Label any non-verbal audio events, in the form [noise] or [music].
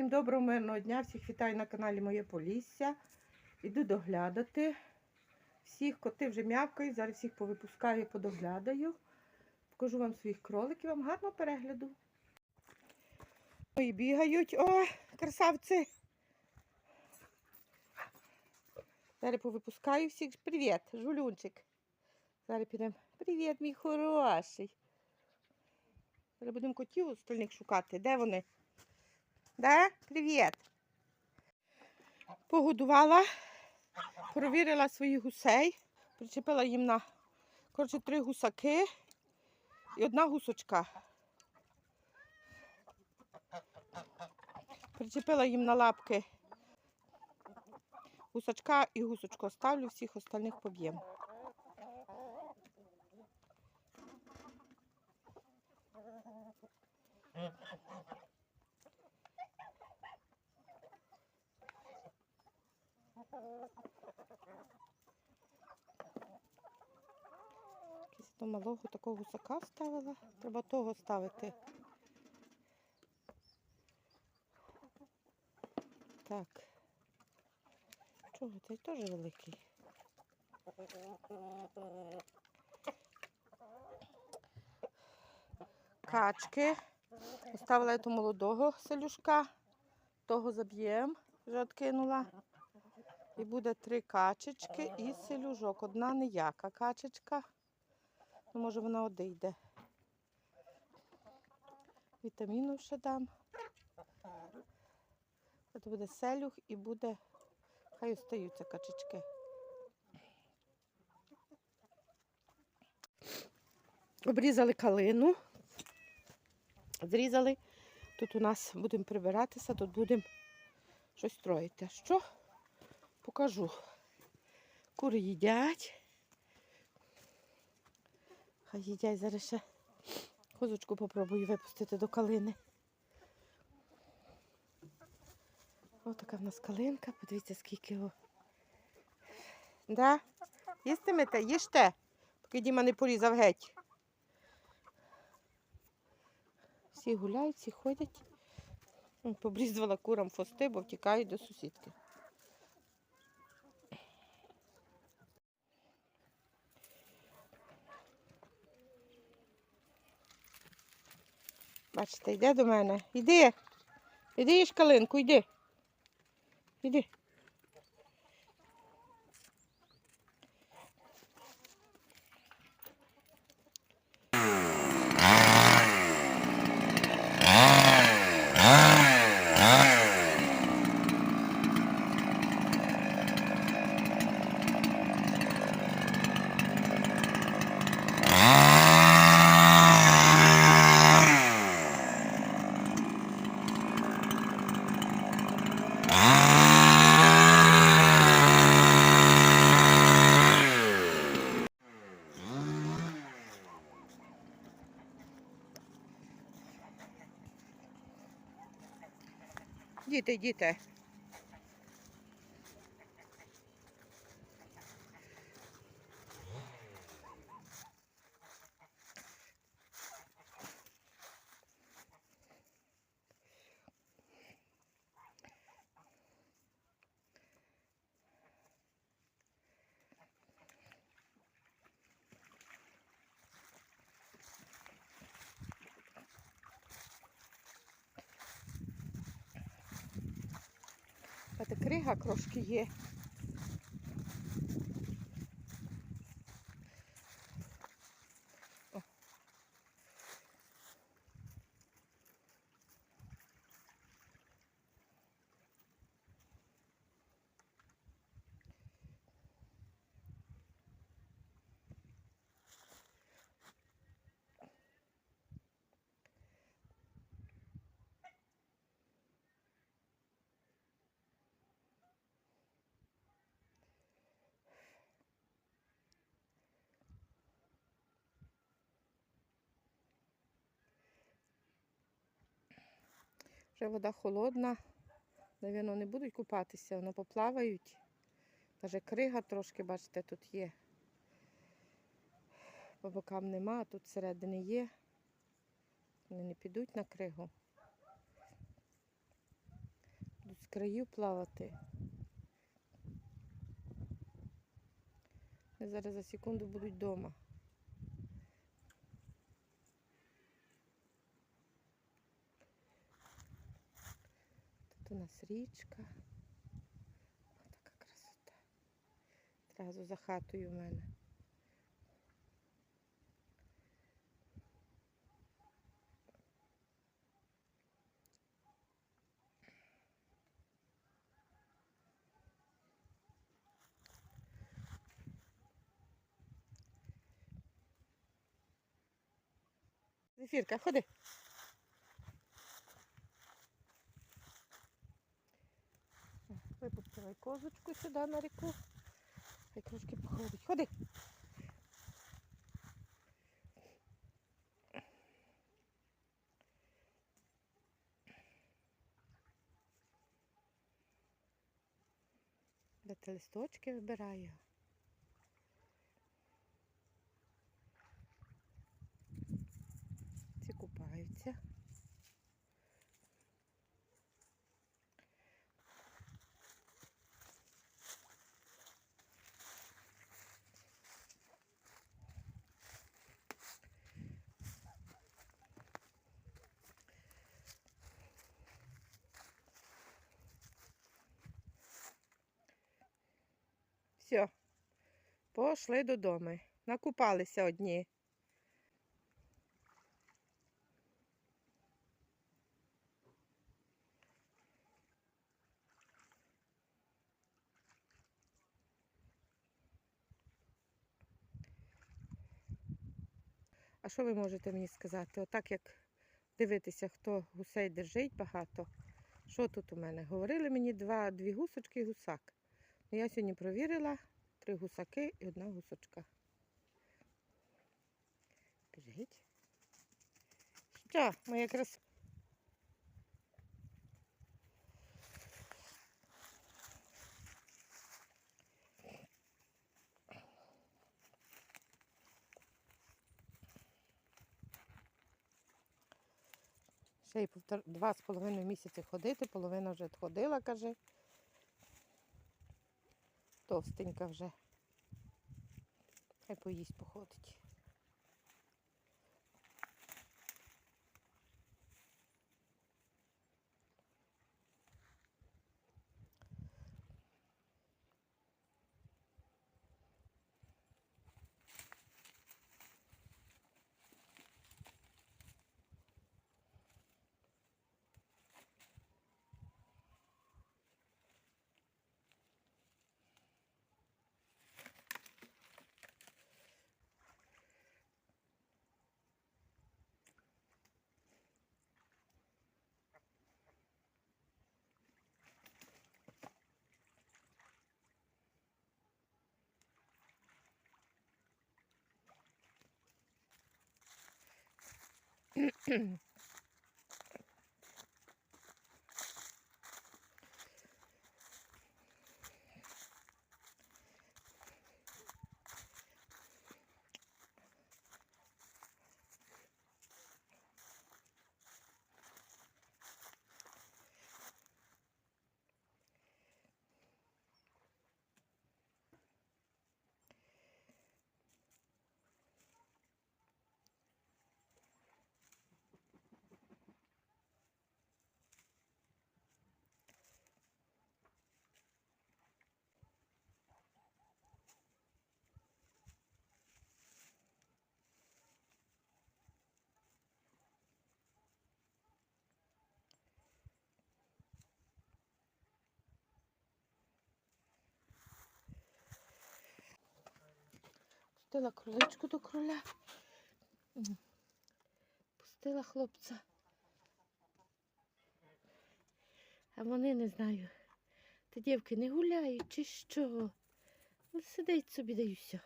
Всім доброго мирного дня, всіх вітаю на каналі Моє Полісся. Іду доглядати. Всіх коти вже м'явкають, зараз всіх повипускаю, подоглядаю. Покажу вам своїх кроликів, вам гарного перегляду. Ой, бігають, о, красавці. Зараз повипускаю всіх. Привіт, жулюнчик. Зараз підемо. Привіт, мій хороший. Зараз будемо котів остальних шукати. Де вони? Да? Привіт. Погодувала, провірила своїх гусей, причепила їм на коротше, три гусаки і одна гусочка. Причепила їм на лапки гусачка і гусочку оставлю, всіх остальних поб'ємо. Малого такого гусака вставила. Треба того ставити. Так. Чого цей теж великий? Качки. Оставила я молодого селюшка. Того заб'ємо, вже відкинула. І буде три качечки і селюжок. Одна ніяка качечка. Ну, може вона одійде. Вітаміну ще дам. Це буде селюх і буде. Хай остаються качечки. Обрізали калину. Зрізали. Тут у нас будемо прибиратися, тут будемо щось строїти. Що? Покажу. Кури їдять. Хай їдять зараз ще козочку попробую випустити до калини. Ось така в нас калинка, подивіться, скільки його. Да? Їстимете? Їжте, поки Діма не порізав геть. Всі гуляють, всі ходять. М, Побрізувала курам фости, бо втікають до сусідки. Бачите, йде до мене. Іди. Іди шкалинку, йди. Іди. Діти, діти. Крига трошки є. Вже вода холодна. Навірно, не будуть купатися, воно поплавають. Даже крига трошки, бачите, тут є. По бокам нема, а тут всередині є. Вони не підуть на кригу. Будуть з країв плавати. Вони зараз за секунду будуть вдома. У нас річка. О, така красота. Зразу за хатою в мене. Зефірка, ходи. Випустила й козочку сюди на ріку. Хай трошки походить. Ходи. Де листочки вибираю. Ці купаються. Все, пошли додому. Накупалися одні. А що ви можете мені сказати? Отак як дивитися, хто гусей держить багато. Що тут у мене? Говорили мені два, дві гусочки гусак. Я сьогодні провірила три гусаки і одна гусочка. Біжить. Що, моя краса? Ще й два з половиною місяці ходити, половина вже ходила, каже. Товстенька вже. Хай поїсть походить. Mm-hmm. [clears throat] Пустила кроличку до кроля. Пустила хлопця. А вони не знаю. Та дівки не гуляють чи що. Ну, сидить собі да й все.